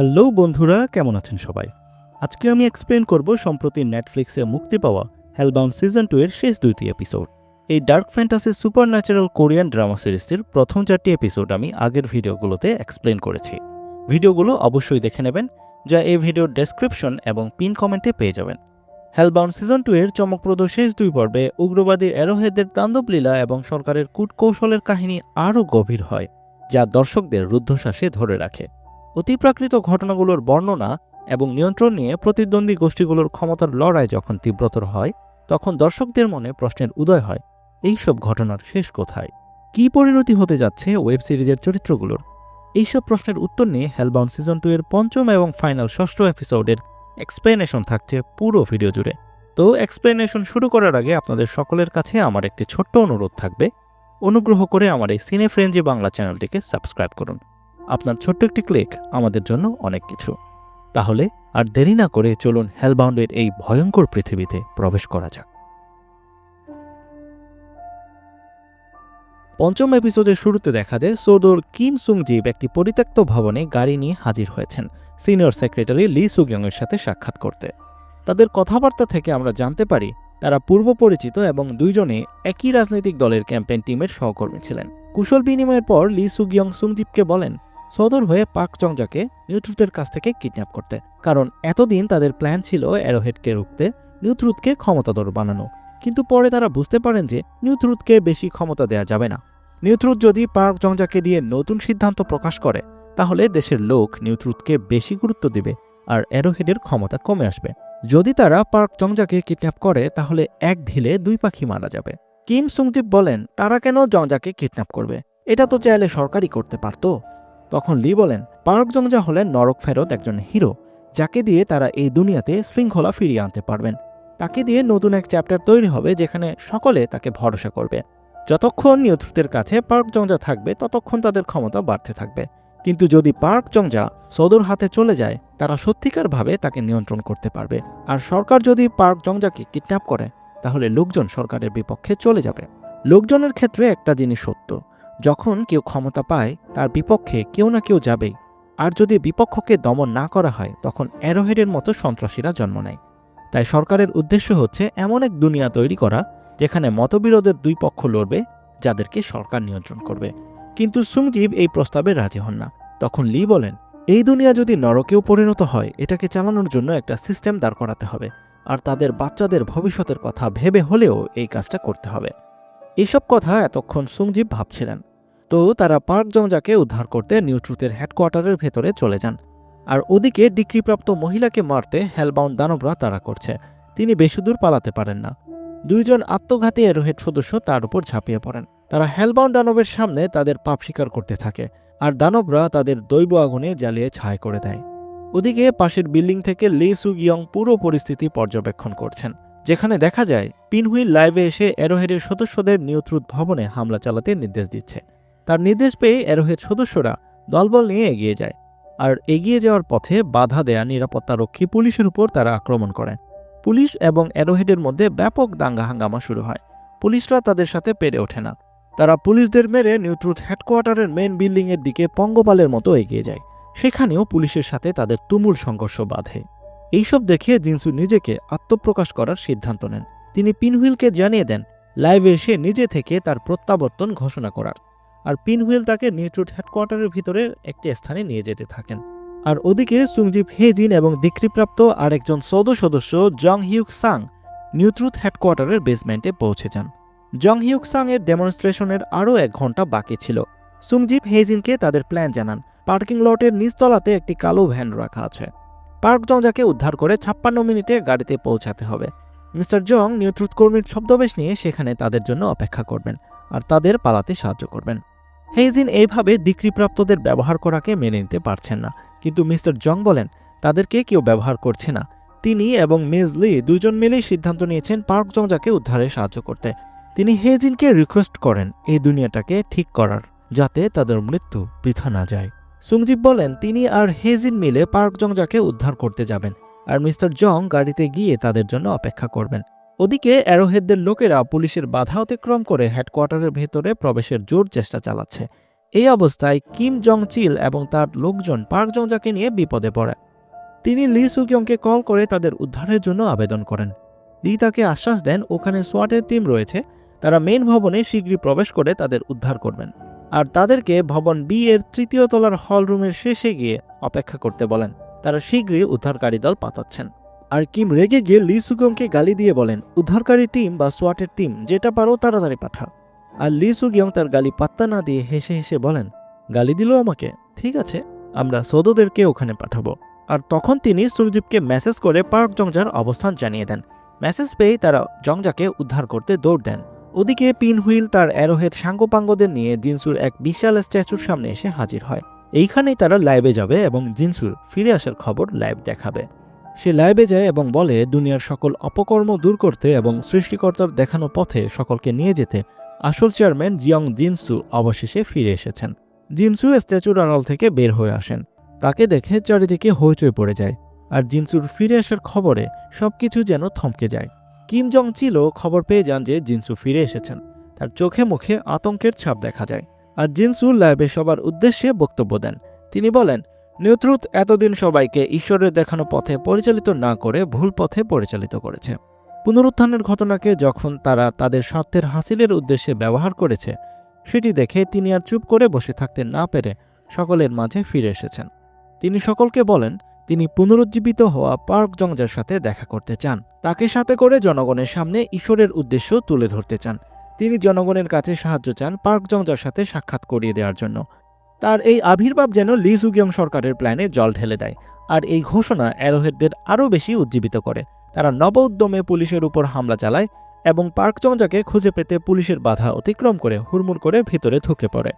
Hello বন্ধুরা, কেমন আছেন সবাই? আজকে আমি এক্সপ্লেন করব সম্প্রতি নেটফ্লিক্সে মুক্তি পাওয়া হেলবাউন্ড সিজন টু এর শেষ দুইটি এপিসোড এই dark fantasy supernatural Korean drama সিরিজটির প্রথম চারটি এপিসোড আমি আগের ভিডিওগুলোতে এক্সপ্লেন করেছি। ভিডিওগুলো অবশ্যই দেখে নেবেন, যা এই ভিডিওর ডেসক্রিপশন এবং পিন কমেন্টে পেয়ে যাবেন। হেলবাউন্ড সিজন টু এর চমকপ্রদ শেষ দুই পর্বে উগ্রবাদী অ্যারোহেদের তাণ্ডবলীলা এবং সরকারের কূটকৌশলের কাহিনী আরও গভীর হয়, যা দর্শকদের রুদ্ধশ্বাসে ধরে রাখে। অতিপ্রাকৃত ঘটনাগুলোর বর্ণনা এবং নিয়ন্ত্রণ নিয়ে প্রতিদ্বন্দ্বী গোষ্ঠীগুলোর ক্ষমতার লড়াই যখন তীব্রতর হয়, তখন দর্শকদের মনে প্রশ্নের উদয় হয় এইসব ঘটনার শেষ কোথায়? কী পরিণতি হতে যাচ্ছে ওয়েব সিরিজের চরিত্রগুলোর? এইসব প্রশ্নের উত্তর নিয়ে হেলবাউন্ড সিজন টু এর পঞ্চম এবং ফাইনাল ষষ্ঠ এপিসোডের এক্সপ্লেনেশন থাকছে পুরো ভিডিও জুড়ে। তো এক্সপ্লেনেশন শুরু করার আগে আপনাদের সকলের কাছে আমার একটি ছোট্ট অনুরোধ থাকবে। অনুগ্রহ করে আমার এই সিনে ফ্রেঞ্জি বাংলা চ্যানেলটিকে সাবস্ক্রাইব করুন। আপনার ছোট্ট একটি ক্লিক আমাদের জন্য অনেক কিছু। তাহলে আর দেরি না করে চলুন হেলবাউন্ডের এই ভয়ঙ্কর পৃথিবীতে প্রবেশ করা যাক। পঞ্চম এপিসোডের শুরুতে দেখা যায় সোদোর কিম সুংজিব একটি পরিত্যক্ত ভবনে গাড়ি নিয়ে হাজির হয়েছেন সিনিয়র সেক্রেটারি লি সুগিয়ংয়ের সাথে সাক্ষাৎ করতে। তাদের কথাবার্তা থেকে আমরা জানতে পারি তারা পূর্ব পরিচিত এবং দুইজনে একই রাজনৈতিক দলের ক্যাম্পেইন টিমের সহকর্মী ছিলেন। কুশল বিনিময়ের পর লি সুগিয়ং সুংজিবকে বলেন সদর হয়ে পাক চংজাকে নিউট্রুথের কাছ থেকে কিডন্যাপ করতে। কারণ এতদিন তাদের প্ল্যান ছিল অ্যারোহেডকে রুখতে নিউট্রুথকে ক্ষমতাধর বানানো। কিন্তু পরে তারা বুঝতে পারেন যে নিউট্রুথকে বেশি ক্ষমতা দেওয়া যাবে না। নিউট্রুথ যদি পার্ক জংজাকে দিয়ে নতুন সিদ্ধান্ত প্রকাশ করে, তাহলে দেশের লোক নিউট্রুথকে বেশি গুরুত্ব দিবে আর অ্যারোহেডের ক্ষমতা কমে আসবে। যদি তারা পার্ক জংজাকে কিডন্যাপ করে, তাহলে এক ঢিলে দুই পাখি মারা যাবে। কিম সুংজিব বলেন, তারা কেন জংজাকে কিডন্যাপ করবে? এটা তো চাইলে সরকারই করতে পারতো। তখন লি বলেন, পার্ক জংজা হলেন নরক ফেরত একজন হিরো, যাকে দিয়ে তারা এই দুনিয়াতে শৃঙ্খলা ফিরিয়ে আনতে পারবেন। তাকে দিয়ে নতুন এক চ্যাপ্টার তৈরি হবে যেখানে সকলে তাকে ভরসা করবে। যতক্ষণ নিয়ন্ত্রিতের কাছে পার্ক জংজা থাকবে, ততক্ষণ তাদের ক্ষমতা বাড়তে থাকবে। কিন্তু যদি পার্ক জংজা সদর হাতে চলে যায়, তারা সত্যিকারভাবে তাকে নিয়ন্ত্রণ করতে পারবে। আর সরকার যদি পার্ক জংজাকে কিডন্যাপ করে, তাহলে লোকজন সরকারের বিপক্ষে চলে যাবে। লোকজনের ক্ষেত্রে একটা জিনিস সত্য যখন কেউ ক্ষমতা পায়, তার বিপক্ষে কেউ না কেউ যাবেই। আর যদি বিপক্ষকে দমন না করা হয়, তখন অ্যারোহেডের মতো সন্ত্রাসীরা জন্ম নেয়। তাই সরকারের উদ্দেশ্য হচ্ছে এমন এক দুনিয়া তৈরি করা, যেখানে মতবিরোধের দুই পক্ষ লড়বে, যাদেরকে সরকার নিয়ন্ত্রণ করবে। কিন্তু সুংজিব এই প্রস্তাবে রাজি হন না। তখন লি বলেন, এই দুনিয়া যদি নরকেও পরিণত হয়, এটাকে চালানোর জন্য একটা সিস্টেম দাঁড় করাতে হবে। আর তাদের বাচ্চাদের ভবিষ্যতের কথা ভেবে হলেও এই কাজটা করতে হবে। এসব কথা এতক্ষণ সুংজিব ভাবছিলেন। তো তারা পার্ক জংজাকে উদ্ধার করতে নিউট্রুথের হেডকোয়ার্টারের ভেতরে চলে যান। আর ওদিকে ডিগ্রিপ্রাপ্ত মহিলাকে মারতে হেলবাউন্ড দানবরা তারা করছে। তিনি বেশি দূর পালাতে পারেন না। দুইজন আত্মঘাতী এরোহেড সদস্য তার উপর ঝাঁপিয়ে পড়েন। তারা হেলবাউন্ড দানবের সামনে তাদের পাপ স্বীকার করতে থাকে আর দানবরা তাদের দৈব আগুনে জ্বালিয়ে ছাই করে দেয়। ওদিকে পাশের বিল্ডিং থেকে লি সুগিয়ং পুরো পরিস্থিতি পর্যবেক্ষণ করছেন, যেখানে দেখা যায় পিনহুইল লাইভে এসে এরোহেডের সদস্যদের নিয়ন্ত্রুত ভবনে হামলা চালাতে নির্দেশ দিচ্ছে। তার নির্দেশ পেয়ে এরোহেড সদস্যরা দলবল নিয়ে এগিয়ে যায়। আর এগিয়ে যাওয়ার পথে বাধা দেয়া নিরাপত্তারক্ষী পুলিশের উপর তারা আক্রমণ করেন। পুলিশ এবং অ্যারোহেডের মধ্যে ব্যাপক দাঙ্গা হাঙ্গামা শুরু হয়। পুলিশরা তাদের সাথে পেরে ওঠে না। তারা পুলিশদের মেরে নিউট্রুথ হেডকোয়ার্টারের মেন বিল্ডিংয়ের দিকে পঙ্গপালের মতো এগিয়ে যায়। সেখানেও পুলিশের সাথে তাদের তুমুল সংঘর্ষ বাধে। এইসব দেখে জিনসু নিজেকে আত্মপ্রকাশ করার সিদ্ধান্ত নেন। তিনি পিনহুইলকে জানিয়ে দেন, লাইভে এসে নিজে থেকে তার প্রত্যাবর্তন ঘোষণা করার। আর পিনহুইল তাকে নিউট্রুথ হেডকোয়ার্টারের ভিতরে একটি স্থানে নিয়ে যেতে থাকেন। আর ওদিকে সুংজিব হেজিন এবং ডিক্রিপ্রাপ্ত আরেকজন সৌদ সদস্য জং হিউক সাং নিউট্রুথ হেডকোয়ার্টারের বেসমেন্টে পৌঁছে যান। জং হিউক সাং এর ডেমনস্ট্রেশনের আরও এক ঘণ্টা বাকি ছিল। সুংজিব হেজিনকে তাদের প্ল্যান জানান, পার্কিং লটের নিচতলাতে একটি কালো ভ্যান রাখা আছে। পার্ক জংজাকে উদ্ধার করে ছাপ্পান্ন মিনিটে গাড়িতে পৌঁছাতে হবে। মিস্টার জং নিউট্রুথ কর্মীর ছদ্মবেশ নিয়ে সেখানে তাদের জন্য অপেক্ষা করবেন আর তাদের পালাতে সাহায্য করবেন। হেইজিন এইভাবে ডিক্রিপ্রাপ্তদের ব্যবহার করাকে মেনে নিতে পারছেন না। কিন্তু মিস্টার জং বলেন, তাদেরকে কেউ ব্যবহার করছে না। তিনি এবং মিস লি দুজন মিলেই সিদ্ধান্ত নিয়েছেন পার্ক জংজাকে উদ্ধারে সাহায্য করতে। তিনি হেজিনকে রিকোয়েস্ট করেন এই দুনিয়াটাকে ঠিক করার, যাতে তাদের মৃত্যু বৃথা না যায়। সুংজিব বলেন, তিনি আর হেজিন মিলে পার্ক জংজাকে উদ্ধার করতে যাবেন, আর মিস্টার জং গাড়িতে গিয়ে তাদের জন্য অপেক্ষা করবেন। ওদিকে অ্যারোহেডদের লোকেরা পুলিশের বাধা অতিক্রম করে হেডকোয়ার্টারের ভেতরে প্রবেশের জোর চেষ্টা চালাচ্ছে। এই অবস্থায় কিম জং চিল এবং তার লোকজন পার্ক জংজাকে নিয়ে বিপদে পড়ে। তিনি লি সুকিয়ংকে কল করে তাদের উদ্ধারের জন্য আবেদন করেন। লি তাকে আশ্বাস দেন, ওখানে সোয়াটের টিম রয়েছে। তারা মেন ভবনে শীঘ্রই প্রবেশ করে তাদের উদ্ধার করবেন। আর তাদেরকে ভবন বি এর তৃতীয় তলার হল রুমের শেষে গিয়ে অপেক্ষা করতে বলেন। তারা শীঘ্রই উদ্ধারকারী দল পাতাচ্ছেন আর কিম রেগে গিয়ে লি সুগিয়ংকে গালি দিয়ে বলেন, উদ্ধারকারী টিম বা সোয়াটের টিম, যেটা পারো তাড়াতাড়ি পাঠাও। আর লি সুগিয়ং তার গালি পাত্তা না দিয়ে হেসে হেসে বলেন, গালি দিল আমাকে, ঠিক আছে, আমরা সৌদদেরকে ওখানে পাঠাবো। আর তখন তিনি সুরজিপকে মেসেজ করে পার্ক জংজার অবস্থান জানিয়ে দেন। মেসেজ পেয়ে তারা জংজাকে উদ্ধার করতে দৌড় দেন। ওদিকে পিনহুইল তার অ্যারোহেড সাঙ্গোপাঙ্গদের নিয়ে জিনসুর এক বিশাল স্ট্যাচুর সামনে এসে হাজির হয়। এইখানেই তারা লাইভে যাবে এবং জিনসুর ফিরে আসার খবর লাইভ দেখাবে। সে লাইভে যায় এবং বলে, দুনিয়ার সকল অপকর্ম দূর করতে এবং সৃষ্টিকর্তার দেখানো পথে সকলকে নিয়ে যেতে। আসল চেয়ারম্যান জিয়ং জিনসু অবশেষে ফিরে এসেছেন। জিনসু স্ট্যাচুর আড়াল থেকে বের হয়ে আসেন। তাকে দেখে চারিদিকে হইচই পড়ে যায় আর জিনসুর ফিরে আসার খবরে সবকিছু যেন থমকে যায়। কিম জং চিলও খবর পেয়ে যান যে জিনসু ফিরে এসেছেন। তার চোখে মুখে আতঙ্কের ছাপ দেখা যায়। আর জিনসু ল্যাবে সবার উদ্দেশ্যে বক্তব্য দেন। তিনি বলেন নিউট্রুথ এতদিন সবাইকে ঈশ্বরের দেখানো পথে পরিচালিত না করে ভুল পথে পরিচালিত করেছে। পুনরুত্থানের ঘটনাকে যখন তারা তাদের স্বার্থের হাসিলের উদ্দেশ্যে ব্যবহার করেছে, সেটি দেখে তিনি আর চুপ করে বসে থাকতে না পেরে সকলের মাঝে ফিরে এসেছেন। তিনি সকলকে বলেন, তিনি পুনরুজ্জীবিত হওয়া পার্ক জংজার সাথে দেখা করতে চান। তাকে সাথে করে জনগণের সামনে ঈশ্বরের উদ্দেশ্য তুলে ধরতে চান। তিনি জনগণের কাছে সাহায্য চান পার্ক জংজার সাথে সাক্ষাৎ করিয়ে দেওয়ার জন্য। তার এই আবির্ভাব যেন লি সুগিয়ং সরকারের প্ল্যানে জল ঢেলে দেয়, আর এই ঘোষণা অ্যারোহেডদের আরও বেশি উজ্জীবিত করে। তারা নব উদ্যমে পুলিশের উপর হামলা চালায় এবং পার্ক চংজাকে খুঁজে পেতে পুলিশের বাধা অতিক্রম করে হুড়মুড় করে ভিতরে ঢুকে পড়ে।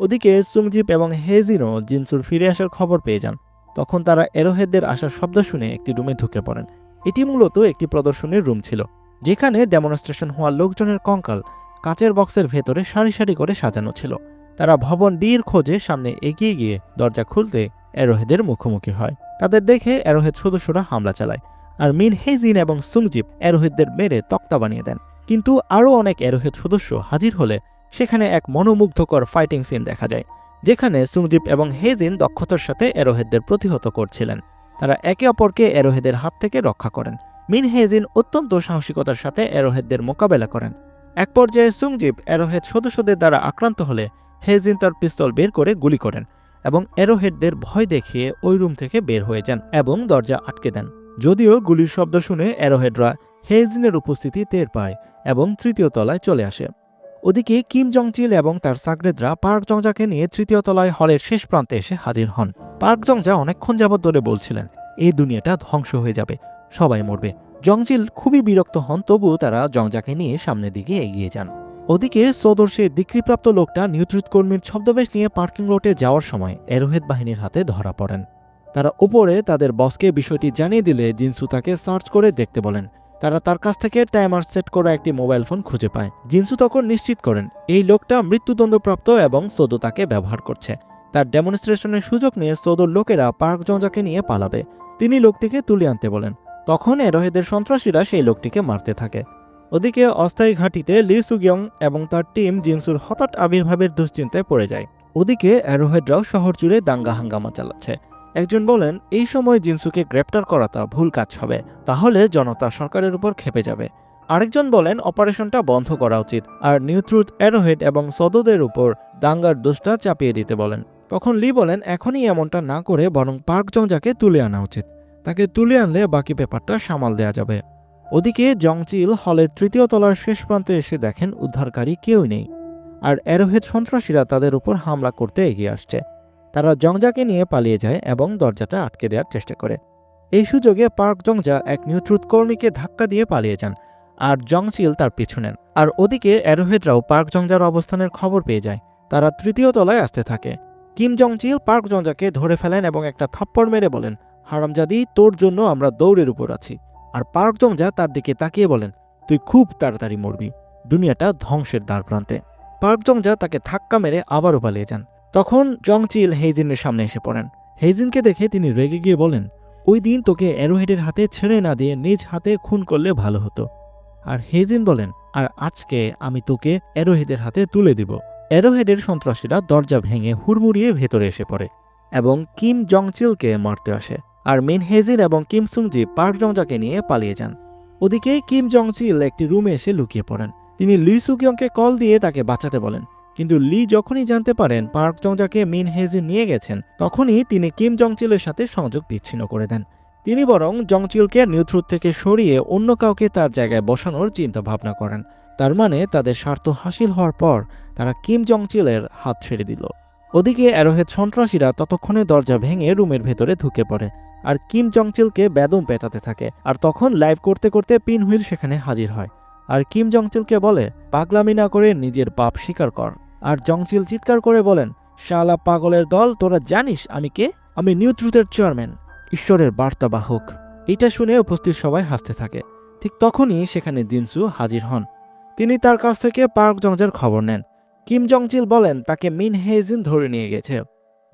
ওদিকে সুমজিপ এবং হেজিনও জিনসুর ফিরে আসার খবর পেয়ে যান। তখন তারা এরোহেদদের আসার শব্দ শুনে একটি রুমে ঢুকে পড়েন। এটি মূলত একটি প্রদর্শনীর রুম ছিল, যেখানে ডেমনস্ট্রেশন হওয়া লোকজনের কঙ্কাল কাচের বক্সের ভেতরে সারি সারি করে সাজানো ছিল। তারা ভবন ডির খোঁজে সামনে এগিয়ে গিয়ে দরজা খুলতে অ্যারোহেদের মুখোমুখি হয়। তাদের দেখে অ্যারোহেদ সদস্যরা হামলা চালায় আর মিন হেজিন এবং সুংজিপ অ্যারোহেদদের মেরে তক্তা বানিয়ে দেন। কিন্তু আরও অনেক অ্যারোহেদ সদস্য হাজির হলে সেখানে এক মনোমুগ্ধকর ফাইটিং সিন দেখা যায়, যেখানে সুংজিপ এবং হেজিন দক্ষতার সাথে অ্যারোহেদদের প্রতিহত করছিলেন। তারা একে অপরকে অ্যারোহেদের হাত থেকে রক্ষা করেন। মিন হেজিন অত্যন্ত সাহসিকতার সাথে অ্যারোহেদদের মোকাবেলা করেন। এক পর্যায়ে সুংজিপ অ্যারোহেদ সদস্যদের দ্বারা আক্রান্ত হলে হেজিন তার পিস্তল বের করে গুলি করেন এবং অ্যারোহেডদের ভয় দেখিয়ে ওই রুম থেকে বের হয়ে যান এবং দরজা আটকে দেন। যদিও গুলির শব্দ শুনে অ্যারোহেডরা হেজিনের উপস্থিতি টের পায় এবং তৃতীয় তলায় চলে আসে। ওদিকে কিম জংচিল এবং তার সাগরেদরা পার্ক জংজাকে নিয়ে তৃতীয় তলায় হলের শেষ প্রান্তে এসে হাজির হন। পার্ক জংজা অনেকক্ষণ যাবৎ ধরে বলছিলেন, এই দুনিয়াটা ধ্বংস হয়ে যাবে, সবাই মরবে। জংচিল খুবই বিরক্ত হন, তবুও তারা জংজাকে নিয়ে সামনের দিকে এগিয়ে যান। ওদিকে সদর্শে ডিগ্রিপ্রাপ্ত লোকটা নিউট্রিত কর্মীর ছদ্মবেশ নিয়ে পার্কিং লটে যাওয়ার সময় এরোহেদ বাহিনীর হাতে ধরা পড়েন। তারা উপরে তাদের বসকে বিষয়টি জানিয়ে দিলে জিনসু তাকে সার্চ করে দেখতে বলেন। তারা তার কাছ থেকে টাইমার সেট করা একটি মোবাইল ফোন খুঁজে পায়। জিনসু তখন নিশ্চিত করেন, এই লোকটা মৃত্যুদণ্ডপ্রাপ্ত এবং সৌদো তাকে ব্যবহার করছে। তার ডেমনস্ট্রেশনের সুযোগ নিয়ে সৌদোর লোকেরা পার্ক জঞ্জাকে নিয়ে পালাবে। তিনি লোকটিকে তুলে আনতে বলেন। তখন এরোহেদের সন্ত্রাসীরা সেই লোকটিকে মারতে থাকে। ওদিকে অস্থায়ী ঘাঁটিতে লি সুগিয়ং এবং তার টিম জিনসুর হঠাৎ আবির্ভাবের দুশ্চিন্তায় পড়ে যায়। ওদিকে অ্যারোহেডরাও শহর জুড়ে দাঙ্গা হাঙ্গামা চালাচ্ছে। একজন বলেন, এই সময় জিনসুকে গ্রেপ্তার করাটা ভুল কাজ হবে, তাহলে জনতা সরকারের উপর খেপে যাবে। আরেকজন বলেন, অপারেশনটা বন্ধ করা উচিত। আর নিউট্রুথ অ্যারোহেড এবং সদদের উপর দাঙ্গার দোষটা চাপিয়ে দিতে বলেন। তখন লি বলেন, এখনই এমনটা না করে বরং পার্ক জংজাকে তুলে আনা উচিত। তাকে তুলে আনলে বাকি ব্যাপারটা সামাল দেয়া যাবে। ওদিকে জংচিল হলের তৃতীয় তলার শেষ প্রান্তে এসে দেখেন উদ্ধারকারী কেউই নেই। আর অ্যারোহেড সন্ত্রাসীরা তাদের উপর হামলা করতে এগিয়ে আসছে। তারা জংজাকে নিয়ে পালিয়ে যায় এবং দরজাটা আটকে দেওয়ার চেষ্টা করে। এই সুযোগে পার্ক জংজা এক নিউট্রুথ কর্মীকে ধাক্কা দিয়ে পালিয়ে যান আর জংচিল তার পিছু নেন। আর ওদিকে অ্যারোহেডরাও পার্ক জংজার অবস্থানের খবর পেয়ে যায়। তারা তৃতীয় তলায় আসতে থাকে। কিম জংচিল পার্ক জংজাকে ধরে ফেলেন এবং একটা থাপ্পড় মেরে বলেন, হারামজাদি, তোর জন্য আমরা দৌড়ের উপর আছি। আর পার্ক জংজা তার দিকে তাকিয়ে বলেন, তুই খুব তাড়াতাড়ি মরবি। দুনিয়াটা ধ্বংসের দ্বার প্রান্তে। পার্ক জংজা তাকে ধাক্কা মেরে আবারও পালিয়ে যান। তখন জংচিল হেজিনের সামনে এসে পড়েন। হেজিনকে দেখে তিনি রেগে গিয়ে বলেন, ওই দিন তোকে অ্যারোহেডের হাতে ছেড়ে না দিয়ে নিজ হাতে খুন করলে ভালো হতো। আর হেজিন বলেন, আর আজকে আমি তোকে অ্যারোহেডের হাতে তুলে দিব। অ্যারোহেডের সন্ত্রাসীরা দরজা ভেঙে হুড়মুড়িয়ে ভেতরে এসে পড়ে এবং কিম জংচিলকে মারতে আসে। আর মিন হেজিন এবং কিম সুংজি পার্ক জংজাকে নিয়ে পালিয়ে যান। ওদিকে কিম জংচিল একটি রুমে এসে লুকিয়ে পড়েন। তিনি লি সুকিয়ংকে কল দিয়ে তাকে বাঁচাতে বলেন। কিন্তু লি যখনই জানতে পারেন পার্ক জংজাকে মিন হেজিন নিয়ে গেছেন, তখনই তিনি কিম জংচিলের সাথে সংযোগ বিচ্ছিন্ন করে দেন। তিনি বরং জংচিলকে নিউথ্রুথ থেকে সরিয়ে অন্য কাউকে তার জায়গায় বসানোর চিন্তা ভাবনা করেন। তার মানে তাদের স্বার্থ হাসিল হওয়ার পর তারা কিম জংচিলের হাত ছেড়ে দিল। ওদিকে অ্যারোহেড সন্ত্রাসীরা ততক্ষণে দরজা ভেঙে রুমের ভেতরে ঢুকে পড়ে। আর কিম জংচিলকে বেদম পেটাতে থাকে। আর তখন লাইভ করতে করতে পিন হুইল সেখানে হাজির হয়। আর কিম জংচিলকে বলে, পাগলামি না করে নিজের পাপ স্বীকার কর। আর জংচিল চিৎকার করে বলেন, শালা পাগলের দল, তোরা জানিস আমি কে? আমি নিউ ট্রুথের চেয়ারম্যান। ঈশ্বরের বার্তাবাহক। এটা শুনে উপস্থিত সবাই হাসতে থাকে। ঠিক তখনই সেখানে জিনসু হাজির হন। তিনি তার কাছ থেকে পার্ক জংজার খবর নেন। কিম জংচিল বলেন, তাকে মিন হেজিন ধরে নিয়ে গেছে।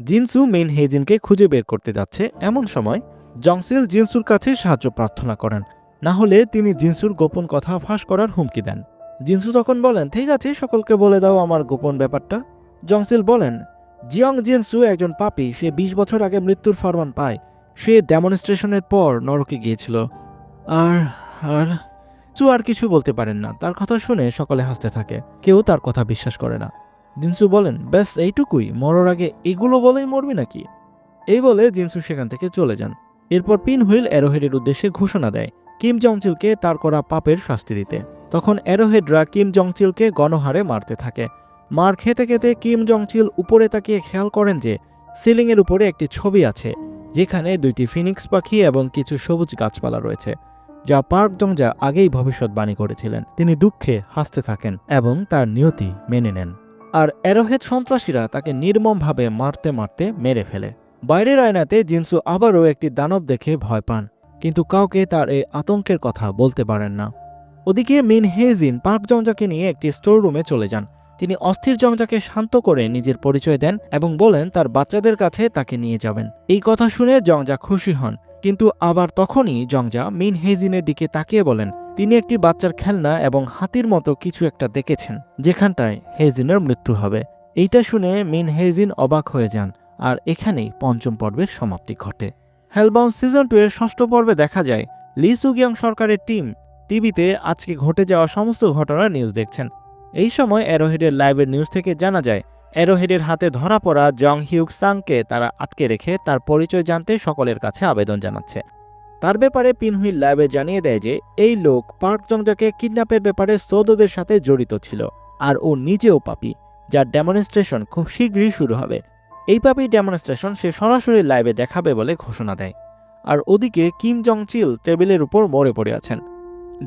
জিনসু মিন হেজিনকে খুঁজে বের করতে যাচ্ছে এমন সময় জংসিল জিনসুর কাছে সাহায্য প্রার্থনা করেন। না হলে তিনি জিনসুর গোপন কথা ফাঁস করার হুমকি দেন। জিনসু তখন বলেন, ঠিক আছে, সকলকে বলে দাও আমার গোপন ব্যাপারটা। জংসিল বলেন, জিয়ং জিনসু একজন পাপি, সে ২০ বছর আগে মৃত্যুর ফরমান পায়। সে ডেমনস্ট্রেশনের পর নরকে গিয়েছিল। আর আর চু আর কিছু বলতে পারেন না। তার কথা শুনে সকলে হাসতে থাকে। কেউ তার কথা বিশ্বাস করে না। জিনসু বলেন, ব্যাস, এইটুকুই। মরার আগে এগুলো বলেই মরবি নাকি? এই বলে জিনসু সেখান থেকে চলে যান। এরপর পিন হুইল অ্যারোহেডের উদ্দেশ্যে ঘোষণা দেয়, কিম জংচিলকে তার করা পাপের শাস্তি দিতে। তখন অ্যারোহেডরা কিম জংচিলকে গণহারে মারতে থাকে। মার খেতে খেতে কিম জংচিল উপরে তাকিয়ে খেয়াল করেন যে, সিলিংয়ের উপরে একটি ছবি আছে, যেখানে দুইটি ফিনিক্স পাখি এবং কিছু সবুজ গাছপালা রয়েছে, যা পার্ক জংজা আগেই ভবিষ্যৎবাণী করেছিলেন। তিনি দুঃখে হাসতে থাকেন এবং তার নিয়তি মেনে নেন। আর অ্যারোহেড সন্ত্রাসীরা তাকে নির্মমভাবে মারতে মারতে মেরে ফেলে। বাইরের আয়নাতে জিনসু আবারও একটি দানব দেখে ভয় পান, কিন্তু কাউকে তার এই আতঙ্কের কথা বলতে পারেন না। ওদিকে মিন হেজিন পার্ক জংজাকে নিয়ে একটি স্টোর রুমে চলে যান। তিনি অস্থির জংজাকে শান্ত করে নিজের পরিচয় দেন এবং বলেন তার বাচ্চাদের কাছে তাকে নিয়ে যাবেন। এই কথা শুনে জংজা খুশি হন, কিন্তু আবার তখনই জংজা মিন হেজিনের দিকে তাকিয়ে বলেন তিনি একটি বাচ্চার খেলনা এবং হাতির মতো কিছু একটা দেখেছেন, যেখানটায় হেজিনের মৃত্যু হবে। এইটা শুনে মিন হেজিন অবাক হয়ে যান, আর এখানেই পঞ্চম পর্বের সমাপ্তি ঘটে। হেলবাউন্ড সিজন টু এর ষষ্ঠ পর্বে দেখা যায়, লি সুগিয়াং সরকারের টিম টিভিতে আজকে ঘটে যাওয়া সমস্ত ঘটনার নিউজ দেখছেন। এই সময় অ্যারোহেডের লাইভের নিউজ থেকে জানা যায়, অ্যারোহেডের হাতে ধরা পড়া জং হিউক সাংকে তারা আটকে রেখে তার পরিচয় জানতে সকলের কাছে আবেদন জানাচ্ছে। তার ব্যাপারে পিনহুইল ল্যাবে জানিয়ে দেয় যে, এই লোক পার্ক জংজাকে কিডন্যাপের ব্যাপারে সৌদদের সাথে জড়িত ছিল, আর ও নিজেও পাপি, যার ডেমনস্ট্রেশন খুব শীঘ্রই শুরু হবে। এই পাপি ডেমনস্ট্রেশন সে সরাসরি লাইভে দেখাবে বলে ঘোষণা দেয়। আর ওদিকে কিম জং চিল টেবিলের উপর মরে পড়ে আছেন।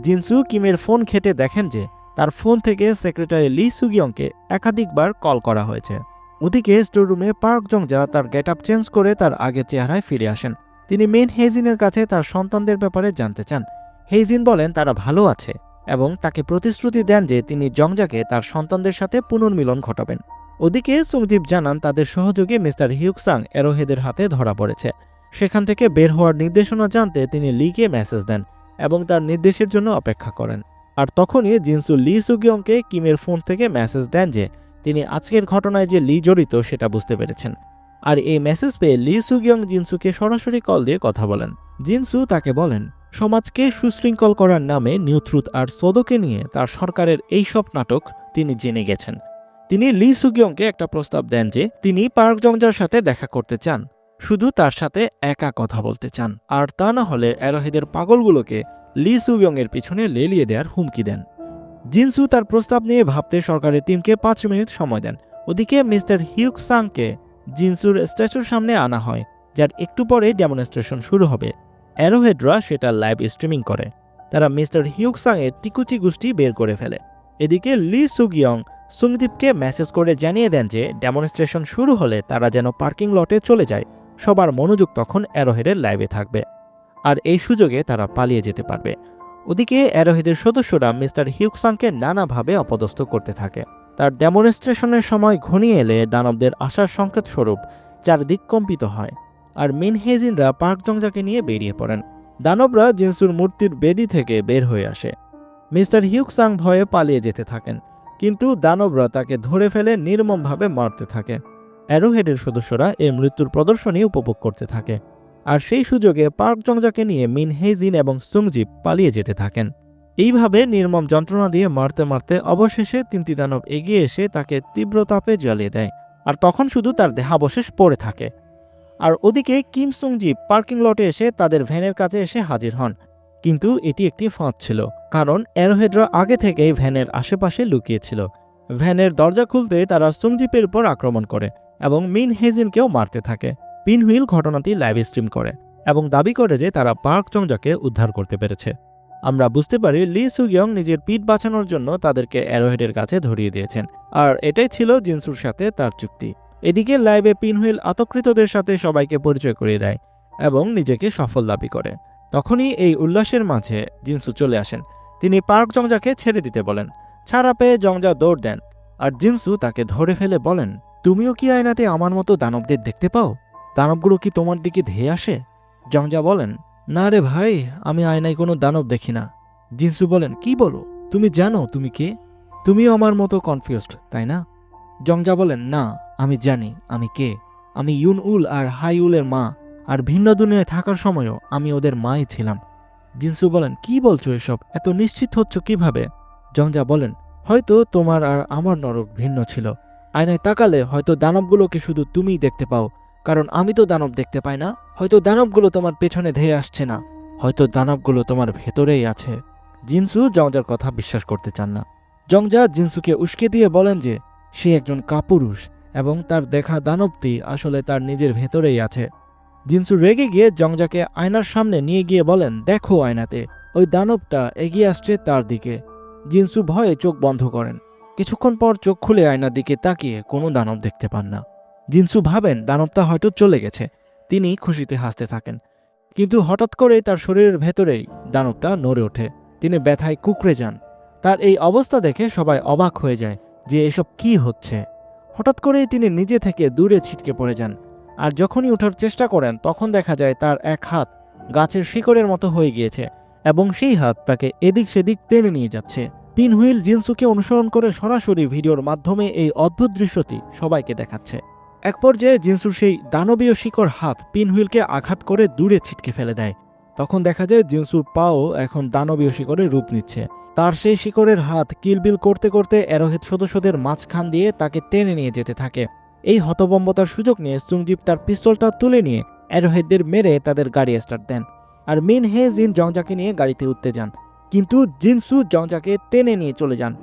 জিনসু কিমের ফোন খেটে দেখেন যে, তার ফোন থেকে সেক্রেটারি লি সুগিয়ংকে একাধিকবার কল করা হয়েছে। ওদিকে স্টোররুমে পার্ক জংজা তার গেট আপ চেঞ্জ করে তার আগের চেহারায় ফিরে আসেন। তিনি মেন হেজিনের কাছে তার সন্তানদের ব্যাপারে জানতে চান। হেজিন বলেন, তারা ভালো আছে এবং তাকে প্রতিশ্রুতি দেন যে তিনি জংজাকে তার সন্তানদের সাথে পুনর্মিলন ঘটাবেন। ওদিকে সুমদীপ জানান, তাদের সহযোগী মিস্টার হিউকসাং এরোহেদের হাতে ধরা পড়েছে। সেখান থেকে বের হওয়ার নির্দেশনা জানতে তিনি লিকে মেসেজ দেন এবং তার নির্দেশের জন্য অপেক্ষা করেন। আর তখনই জিনসু লি সুগিয়ংকে কিমের ফোন থেকে মেসেজ দেন যে তিনি আজকের ঘটনায় যে লি জড়িত সেটা বুঝতে পেরেছেন। আর এই মেসেজ পেয়ে লি সুগিয়ং জিনসুকে সরাসরি কল দিয়ে কথা বলেন। জিনসু তাকে বলেন, সমাজকে সুশৃঙ্খল করার নামে নিউথ্রুথ আর সোদোকে নিয়ে তার সরকারের এইসব নাটক তিনি জেনে গেছেন। তিনি লি সুগিয়ংকে একটা প্রস্তাব দেন যে তিনি পার্ক জংজার সাথে দেখা করতে চান, শুধু তার সাথে একা কথা বলতে চান। আর তা না হলে অ্যারোহেদের পাগলগুলোকে লি সুগিয়ংয়ের পিছনে লেলিয়ে দেওয়ার হুমকি দেন। জিনসু তার প্রস্তাব নিয়ে ভাবতে সরকারের টিমকে পাঁচ মিনিট সময় দেন। ওদিকে মিস্টার হিউক সাংকে জিনসুর স্ট্যাচুর সামনে আনা হয়, যার একটু পরে ডেমনস্ট্রেশন শুরু হবে। অ্যারোহেডরা সেটা লাইভ স্ট্রিমিং করে। তারা মিস্টার হিউক সাংয়ের টিকুচি গোষ্ঠী বের করে ফেলে। এদিকে লি সুগিয়ং সুমদীপকে মেসেজ করে জানিয়ে দেন যে, ডেমনস্ট্রেশন শুরু হলে তারা যেন পার্কিং লটে চলে যায়। সবার মনোযোগ তখন অ্যারোহেডের লাইভে থাকবে। আর এই সুযোগে তারা পালিয়ে যেতে পারবে। ওদিকে অ্যারোহেডের সদস্যরা মিস্টার হিউকসাংকে নানাভাবে অপদস্থ করতে থাকে। তার ডেমনস্ট্রেশনের সময় ঘনিয়ে এলে দানবদের আসার সংকেত স্বরূপ চারদিক কম্পিত হয় আর মিনহেজিনরা পার্ক জংজাকে নিয়ে বেরিয়ে পড়েন। দানবরা জিনসুর মূর্তির বেদি থেকে বের হয়ে আসে। মিস্টার হিউকসাং ভয়ে পালিয়ে যেতে থাকেন, কিন্তু দানবরা তাকে ধরে ফেলে নির্মমভাবে মারতে থাকে। অ্যারোহেডের সদস্যরা এই মৃত্যুর প্রদর্শনী উপভোগ করতে থাকে, আর সেই সুযোগে পার্ক জংজাকে নিয়ে মিন হেজিন এবং সুংজিপ পালিয়ে যেতে থাকেন। এইভাবে নির্মম যন্ত্রণা দিয়ে মারতে মারতে অবশেষে তিনটি দানব এগিয়ে এসে তাকে তীব্র তাপে জ্বালিয়ে দেয়, আর তখন শুধু তার দেহাবশেষ পড়ে থাকে। আর ওদিকে কিম সুংজি পার্কিং লটে এসে তাদের ভ্যানের কাছে এসে হাজির হন। কিন্তু এটি একটি ফাঁদ ছিল, কারণ অ্যারোহেডরা আগে থেকেই ভ্যানের আশেপাশে লুকিয়েছিল। ভ্যানের দরজা খুলতে তারা সুংজিপের উপর আক্রমণ করে এবং মিন হেজিনকেও মারতে থাকে। পিনহুইল ঘটনাটি লাইভ স্ট্রিম করে এবং দাবি করে যে তারা পার্ক চংজাকে উদ্ধার করতে পেরেছে। আমরা বুঝতে পারি লি সুগিয়ং নিজের পিঠ বাঁচানোর জন্য তাদেরকে অ্যারোহেডের কাছে ধরিয়ে দিয়েছেন। আর এটাই ছিল জিনসুর সাথে তার চুক্তি। এদিকে লাইভে পিনহুইল আতকৃতদের সাথে সবাইকে পরিচয় করিয়ে দেয় এবং নিজেকে সফল দাবি করে। তখনই এই উল্লাসের মাঝে জিনসু চলে আসেন। তিনি পার্ক জংজাকে ছেড়ে দিতে বলেন, ছাড়া পেয়ে জংজা দৌড় দেন। আর জিনসু তাকে ধরে ফেলে বলেন, তুমিও কি আয়নাতে আমার মতো দানবদের দেখতে পাও? দানবগুলো কি তোমার দিকে ধেয়ে আসে? জংজা বলেন না রে ভাই, আমি আয়নায় কোনো দানব দেখি না। জিনসু বলেন, কি বলো? তুমি জানো তুমি কে? তুমিও আমার মতো কনফিউজড তাই না? জংজা বলেন, না, আমি জানি, আমি কে? আমি ইউন উল আর হাই উলের মা, আর ভিন্ন দুনিয়ায় থাকার সময়ও আমি ওদের মাই ছিলাম। জিনসু বলেন, কি বলছো এসব? এত নিশ্চিত হচ্ছ কীভাবে? জংজা বলেন, হয়তো তোমার আর আমার নরক ভিন্ন ছিল। আয়নায় তাকালে হয়তো দানবগুলোকে শুধু তুমিই দেখতে পাও। কারণ আমি তো দানব দেখতে পাই না। হয়তো দানবগুলো তোমার পেছনে ধেয়ে আসছে না। হয়তো দানবগুলো তোমার ভেতরেই আছে। জিনসু জংজার কথা বিশ্বাস করতে চান না। জংজা জিনসুকে উস্কে দিয়ে বলেন যে, সে একজন কাপুরুষ এবং তার দেখা দানবটি আসলে তার নিজের ভেতরেই আছে। জিনসু রেগে গিয়ে জংজাকে আয়নার সামনে নিয়ে গিয়ে বলেন, দেখো আয়নাতে, ওই দানবটা এগিয়ে আসছে তার দিকে। জিনসু ভয়ে চোখ বন্ধ করেন। কিছুক্ষণ পর চোখ খুলে আয়নার দিকে তাকিয়ে কোনো দানব দেখতে পান না। জিনসু ভাবেন দানবটা হয়তো চলে গেছে। তিনি খুশিতে হাসতে থাকেন। কিন্তু হঠাৎ করে তার শরীরের ভেতরেই দানবটা নড়ে ওঠে। তিনি ব্যথায় কুকড়ে যান। তার এই অবস্থা দেখে সবাই অবাক হয়ে যায় যে এসব কি হচ্ছে। হঠাৎ করেই তিনি নিজে থেকে দূরে ছিটকে পড়ে যান। আর যখনই ওঠার চেষ্টা করেন, তখন দেখা যায় তার এক হাত গাছের শিকড়ের মতো হয়ে গিয়েছে এবং সেই হাত তাকে এদিক সেদিক টেনে নিয়ে যাচ্ছে। পিনহুইল জিনসুকে অনুসরণ করে সরাসরি ভিডিওর মাধ্যমে এই অদ্ভুত দৃশ্যটি সবাইকে দেখাচ্ছে। এক পর্যায়ে জিনসুর সেই দানবীয় শিকড় হাত পিনহুইলকে আঘাত করে দূরে ছিটকে ফেলে দেয়। তখন দেখা যায় জিনসুর পাও এখন দানবীয় শিকড়ের রূপ নিচ্ছে। তার সেই শিকড়ের হাত কিলবিল করতে করতে অ্যারোহেড সদস্যদের মাঝখান দিয়ে তাকে টেনে নিয়ে যেতে থাকে। এই হতবম্বতার সুযোগ নিয়ে সুংজিপ তার পিস্তলটা তুলে নিয়ে অ্যারোহেডদের মেরে তাদের গাড়ি স্টার্ট দেন আর মিন হে জিন জংজাকে নিয়ে গাড়িতে উঠতে যান। কিন্তু জিনসু জংজাকে টেনে নিয়ে চলে যান।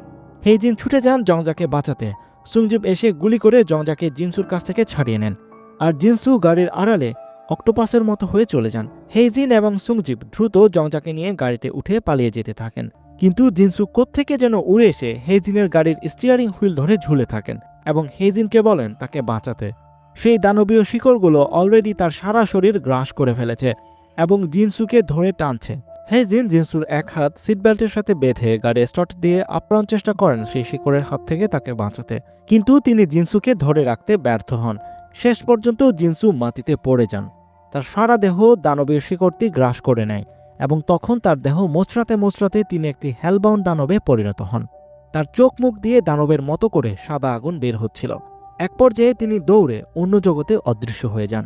হে জিন ছুটে যান জংজাকে বাঁচাতে। সুংজিপ এসে গুলি করে জংজাকে জিনসুর কাছ থেকে ছাড়িয়ে নেন। আর জিনসু গাড়ির আড়ালে অক্টোপাসের মতো হয়ে চলে যান। হেইজিন এবং সুংজিপ দ্রুত জংজাকে নিয়ে গাড়িতে উঠে পালিয়ে যেতে থাকেন। কিন্তু জিনসু কোত্থেকে যেন উড়ে এসে হেজিনের গাড়ির স্টিয়ারিং হুইল ধরে ঝুলে থাকেন এবং হেজিনকে বলেন তাকে বাঁচাতে। সেই দানবীয় শিকড়গুলো অলরেডি তার সারা শরীর গ্রাস করে ফেলেছে এবং জিনসুকে ধরে টানছে। হেজিন জিনসুর এক হাত সিটবেল্টের সাথে বেঁধে গাড়ি স্টার্ট দিয়ে আপ্রাণ চেষ্টা করেন সেই শিকড়ের হাত থেকে তাকে বাঁচাতে। কিন্তু তিনি জিনসুকে ধরে রাখতে ব্যর্থ হন। শেষ পর্যন্ত জিনসু মাটিতে পড়ে যান। তার সারা দেহ দানবীয় শিকড়টি গ্রাস করে নেয় এবং তখন তার দেহ মোচড়াতে মোচড়াতে তিনি একটি হেলবাউন্ড দানবে পরিণত হন। তার চোখ মুখ দিয়ে দানবের মতো করে সাদা আগুন বের হচ্ছিল। এক পর্যায়ে তিনি দৌড়ে অন্য জগতে অদৃশ্য হয়ে যান।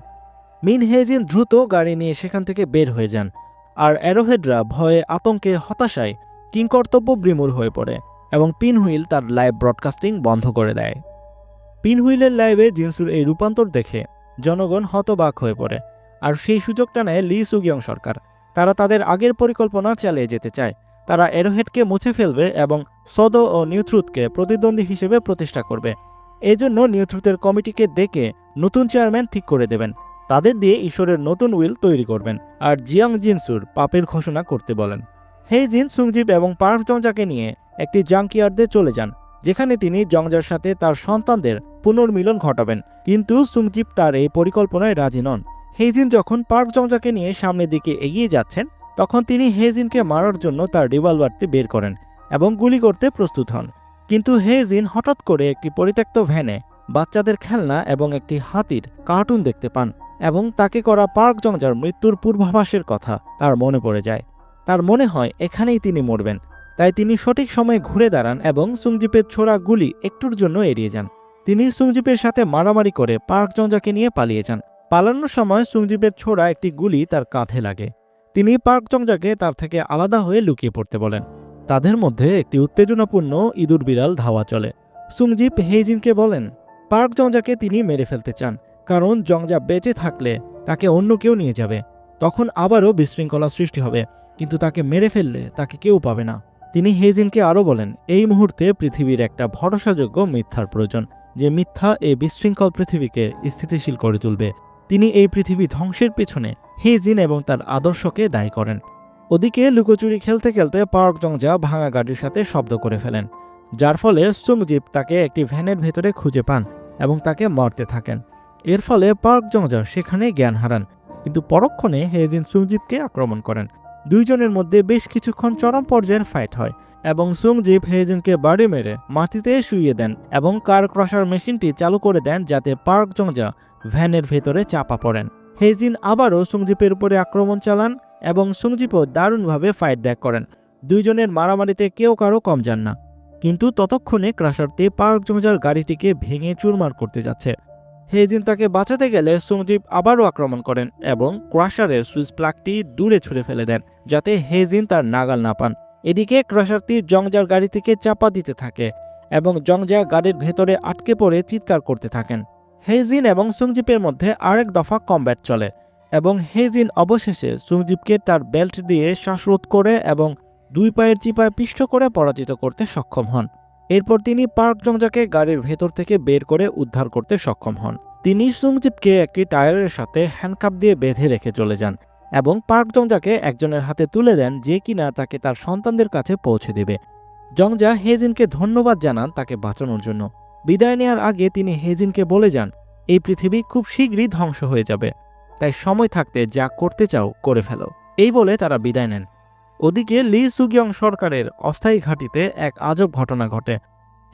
মিন হেজিন দ্রুত গাড়ি নিয়ে সেখান থেকে বের হয়ে যান। আর অ্যারোহেডরা ভয়ে আতঙ্কে হতাশায় কিংকর্তব্য বিমূর হয়ে পড়ে এবং পিনহুইল তার লাইভ ব্রডকাস্টিং বন্ধ করে দেয়। পিনহুইলের লাইভে জিনসুর এই রূপান্তর দেখে জনগণ হতবাক হয়ে পড়ে আর সেই সুযোগটা নেয় লি সুগিয়ং সরকার। তারা তাদের আগের পরিকল্পনা চালিয়ে যেতে চায়। তারা এরোহেডকে মুছে ফেলবে এবং সদ ও নিউথ্রুথকে প্রতিদ্বন্দ্বী হিসেবে প্রতিষ্ঠা করবে। এজন্য নিউথ্রুথের কমিটিকে ডেকে নতুন চেয়ারম্যান ঠিক করে দেবেন। তাদের দিয়ে ঈশ্বরের নতুন উইল তৈরি করবেন। আর জিয়াং জিনসুর পাপের ঘোষণা করতে বলেন। হে জিন সুংজিব এবং পার্ক জংজাকে নিয়ে একটি জাঙ্কিয়ার্ডে চলে যান, যেখানে তিনি জংজার সাথে তার সন্তানদের পুনর্মিলন ঘটাবেন। কিন্তু সুংজিব তার এই পরিকল্পনায় রাজি নন। হেজিন যখন পার্ক জংজাকে নিয়ে সামনের দিকে এগিয়ে যাচ্ছেন, তখন তিনি হেজিনকে মারার জন্য তার রিভলভারটি বের করেন এবং গুলি করতে প্রস্তুত হন। কিন্তু হেজিন হঠাৎ করে একটি পরিত্যক্ত ভ্যানে বাচ্চাদের খেলনা এবং একটি হাতির কার্টুন দেখতে পান। এবং তাকে করা পার্ক জংজার মৃত্যুর পূর্বাভাসের কথা তার মনে পড়ে যায়। তার মনে হয়, এখানেই তিনি মরবেন। তাই তিনি সঠিক সময়ে ঘুরে দাঁড়ান এবং সুংজিপের ছোড়া গুলি একটুর জন্য এড়িয়ে যান। তিনি সুংজিপের সাথে মারামারি করে পার্ক জঞ্জাকে নিয়ে পালিয়ে যান। পালানোর সময় সুংজিপের ছোড়া একটি গুলি তার কাঁধে লাগে। তিনি পার্ক জংজাকে তার থেকে আলাদা হয়ে লুকিয়ে পড়তে বলেন। তাদের মধ্যে একটি উত্তেজনাপূর্ণ ইঁদুর বিড়াল ধাওয়া চলে। সুংজিপ হেইজিনকে বলেন, পার্ক জংজাকে তিনি মেরে ফেলতে চান। কারণ জংজা বেঁচে থাকলে তাকে অন্য কেউ নিয়ে যাবে। তখন আবারও বিশৃঙ্খলা সৃষ্টি হবে, কিন্তু তাকে মেরে ফেললে তাকে কেউ পাবে না। তিনি হেজিনকে আরও বলেন, এই মুহূর্তে পৃথিবীর একটা ভরসাযোগ্য মিথ্যার প্রয়োজন, যে মিথ্যা এই বিশৃঙ্খল পৃথিবীকে স্থিতিশীল করে তুলবে। তিনি এই পৃথিবী ধ্বংসের পেছনে হেজিন এবং তার আদর্শকে দায়ী করেন। ওদিকে লুকোচুরি খেলতে খেলতে পার্ক জংজা ভাঙা গাড়ির সাথে শব্দ করে ফেলেন, যার ফলে সুংজিপ তাকে একটি ভ্যানের ভেতরে খুঁজে পান এবং তাকে মারতে থাকেন। এর ফলে পার্ক জংজা সেখানে জ্ঞান হারান। কিন্তু পরক্ষণে হেজিন সুংজিপকে আক্রমণ করেন। দুইজনের মধ্যে বেশ কিছুক্ষণ চরম পর্যায়ের ফাইট হয় এবং সুংজিপ হেজিনকে বাড়ি মেরে মাটিতে শুইয়ে দেন এবং কার ক্রসার মেশিনটি চালু করে দেন যাতে পার্ক জংজা ভ্যানের ভেতরে চাপা পড়েন। হেজিন আবারও সুংজিপের উপরে আক্রমণ চালান এবং সুংজিপও দারুণভাবে ফাইট ব্যাক করেন। দুইজনের মারামারিতে কেউ কারও কম যান না। কিন্তু ততক্ষণে ক্রাশারটি পার্ক জংজার গাড়িটিকে ভেঙে চুরমার করতে যাচ্ছে। হেজিন তাকে বাঁচাতে গেলে সুংজিপ আবারও আক্রমণ করেন এবং ক্রাশারের সুইচ প্লাগটি দূরে ছুঁড়ে ফেলে দেন, যাতে হেজিন তার নাগাল না পান। এদিকে ক্রাশারটি জংজার গাড়ি থেকে চাপা দিতে থাকে এবং জংজা গাড়ির ভেতরে আটকে পড়ে চিৎকার করতে থাকেন। হেজিন এবং সুংজিপের মধ্যে আরেক দফা কমব্যাট চলে এবং হেজিন অবশেষে সুংজিপকে তার বেল্ট দিয়ে শ্বাসরোধ করে এবং দুই পায়ের চিপায় পিষ্ট করে পরাজিত করতে সক্ষম হন। এরপর তিনি পার্ক জংজাকে গাড়ির ভেতর থেকে বের করে উদ্ধার করতে সক্ষম হন। তিনি সুংজিপকে একটি টায়ারের সাথে হ্যান্ডকাপ দিয়ে বেঁধে রেখে চলে যান এবং পার্ক জংজাকে একজনের হাতে তুলে দেন যে কিনা তাকে তার সন্তানদের কাছে পৌঁছে দেবে। জংজা হেজিনকে ধন্যবাদ জানান তাকে বাঁচানোর জন্য। বিদায় নেওয়ার আগে তিনি হেজিনকে বলে যান, এই পৃথিবী খুব শীঘ্রই ধ্বংস হয়ে যাবে। তাই সময় থাকতে যা করতে চাও, করে ফেলো। এই বলে তারা বিদায় নেন। ওদিকে লি সুগিয়ং সরকারের অস্থায়ী ঘাঁটিতে এক আজব ঘটনা ঘটে।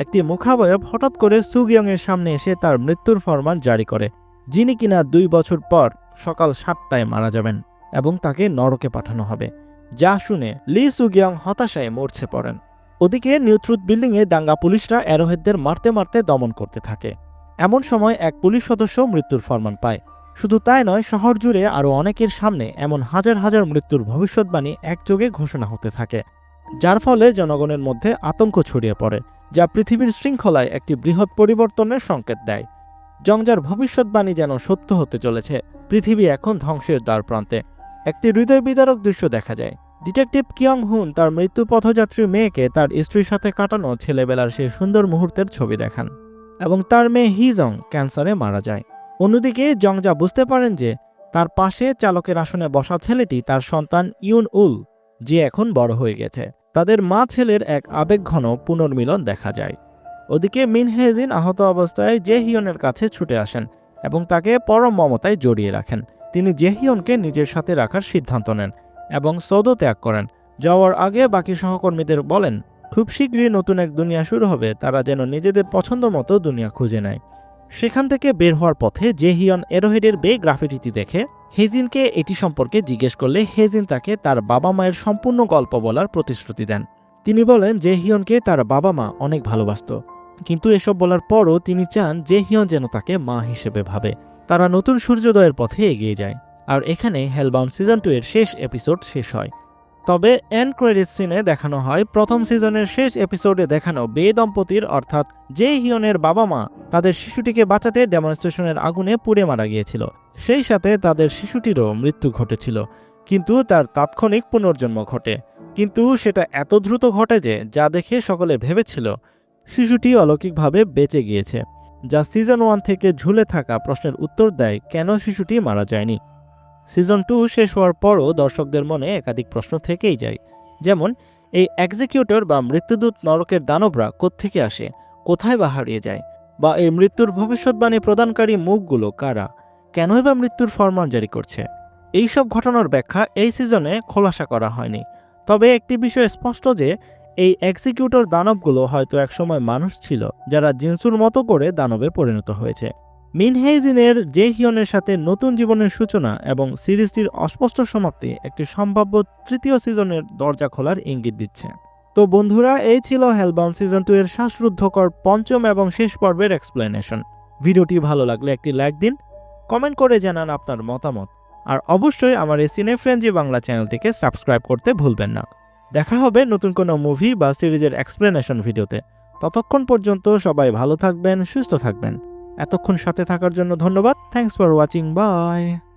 একটি মুখাবয়ব হঠাৎ করে সুগিয়ংয়ের সামনে এসে তার মৃত্যুর ফরমান জারি করে, যিনি কিনা দুই বছর পর সকাল সাতটায় মারা যাবেন এবং তাকে নরকে পাঠানো হবে, যা শুনে লি সুগিয়ং হতাশায় মরছে পড়েন। ওদিকে নিউট্রুথ বিল্ডিংয়ে দাঙ্গা পুলিশরা অ্যারোহেদদের মারতে মারতে দমন করতে থাকে। এমন সময় এক পুলিশ সদস্য মৃত্যুর ফরমান পায়। শুধু তাই নয়, শহর জুড়ে আরও অনেকের সামনে এমন হাজার হাজার মৃত্যুর ভবিষ্যৎবাণী একযোগে ঘোষণা হতে থাকে, যার ফলে জনগণের মধ্যে আতঙ্ক ছড়িয়ে পড়ে, যা পৃথিবীর শৃঙ্খলায় একটি বৃহৎ পরিবর্তনের সংকেত দেয়। জংজার ভবিষ্যৎবাণী যেন সত্য হতে চলেছে, পৃথিবী এখন ধ্বংসের দ্বার প্রান্তে। একটি হৃদয় বিদারক দৃশ্য দেখা যায়। ডিটেকটিভ কিয়ং হুন তার মৃত্যু পথযাত্রী মেয়েকে তার স্ত্রীর সাথে কাটানো ছেলেবেলার সেই সুন্দর মুহূর্তের ছবি দেখান, এবং তার মেয়ে হিজং ক্যান্সারে মারা যায়। অন্যদিকে জংজা বুঝতে পারেন যে তার পাশে চালকের আসনে বসা ছেলেটি তার সন্তান ইউন উল, যে এখন বড় হয়ে গেছে। তাদের মা ছেলের এক আবেগঘন পুনর্মিলন দেখা যায়। ওদিকে মিন হেজিন আহত অবস্থায় জেহিয়নের কাছে ছুটে আসেন এবং তাকে পরম মমতায় জড়িয়ে রাখেন। তিনি জেহিয়নকে নিজের সাথে রাখার সিদ্ধান্ত নেন এবং সৌদ ত্যাগ করেন। যাওয়ার আগে বাকি সহকর্মীদের বলেন, খুব শীঘ্রই নতুন এক দুনিয়া শুরু হবে। তারা যেন নিজেদের পছন্দ মতো দুনিয়া খুঁজে নেয়। সেখান থেকে বের হওয়ার পথে জেহিয়ন এরোহেডের বে গ্রাফিটিটি দেখে, হেজিনকে এটি সম্পর্কে জিজ্ঞেস করলে হেজিন তাকে তার বাবা মায়ের সম্পূর্ণ গল্প বলার প্রতিশ্রুতি দেন। তিনি বলেন, জেহিয়নকে তার বাবা মা অনেক ভালোবাসত। কিন্তু এসব বলার পরও তিনি চান জেহিয়ন যেন তাকে মা হিসেবে ভাবে। তারা নতুন সূর্যোদয়ের পথে এগিয়ে যায়। আর এখানে হেলবাউন্ড সিজন টু এর শেষ এপিসোড শেষ হয়। তবে এন ক্রেডিট সিনে দেখানো হয়, প্রথম সিজনের শেষ এপিসোডে দেখানো বে দম্পতির, অর্থাৎ জে হিয়নের বাবা মা তাদের শিশুটিকে বাঁচাতে ডেমনস্ট্রেশনের আগুনে পুড়ে মারা গিয়েছিল। সেই সাথে তাদের শিশুটিরও মৃত্যু ঘটেছিল, কিন্তু তার তাৎক্ষণিক পুনর্জন্ম ঘটে। কিন্তু সেটা এত দ্রুত ঘটে যে, যা দেখে সকলে ভেবেছিল শিশুটি অলৌকিকভাবে বেঁচে গিয়েছে। যা সিজন ওয়ান থেকে ঝুলে থাকা প্রশ্নের উত্তর দেয়, কেন শিশুটি মারা যায়নি? সিজন টু শেষ হওয়ার পরও দর্শকদের মনে একাধিক প্রশ্ন থেকেই যায়। যেমন, এই এক্সিকিউটর বা মৃত্যুদূত নরকের দানবরা কোত্থেকে আসে? কোথায় বা হারিয়ে যায়? বা এই মৃত্যুর ভবিষ্যৎবাণী প্রদানকারী মুখগুলো কারা? কেনই বা মৃত্যুর ফরমান জারি করছে? এইসব ঘটনার ব্যাখ্যা এই সিজনে খোলাসা করা হয়নি। তবে একটি বিষয় স্পষ্ট যে, এই এক্সিকিউটর দানবগুলো হয়তো একসময় মানুষ ছিল, যারা জিনসুর মতো করে দানবে পরিণত হয়েছে। মিনহেইজিনের জেহিয়নের সাথে নতুন জীবনের সূচনা এবং সিরিজটির অস্পষ্ট সমাপ্তি একটি সম্ভাব্য তৃতীয় সিজনের দরজা খোলার ইঙ্গিত দিচ্ছে। তো বন্ধুরা, এই ছিল হেলবাউন্ড সিজন টু এর শ্বাসরুদ্ধকর পঞ্চম এবং শেষ পর্বের এক্সপ্লেনেশন ভিডিওটি ভালো লাগলে একটি লাইক দিন কমেন্ট করে জানান আপনার মতামত। আর অবশ্যই আমার এই সিনে ফ্রেঞ্জি বাংলা চ্যানেলটিকে সাবস্ক্রাইব করতে ভুলবেন না। দেখা হবে নতুন কোনো মুভি বা সিরিজের এক্সপ্লেনেশন ভিডিওতে। ততক্ষণ পর্যন্ত সবাই ভালো থাকবেন, সুস্থ থাকবেন। এতক্ষণ সাথে থাকার জন্য ধন্যবাদ। Thanks for watching by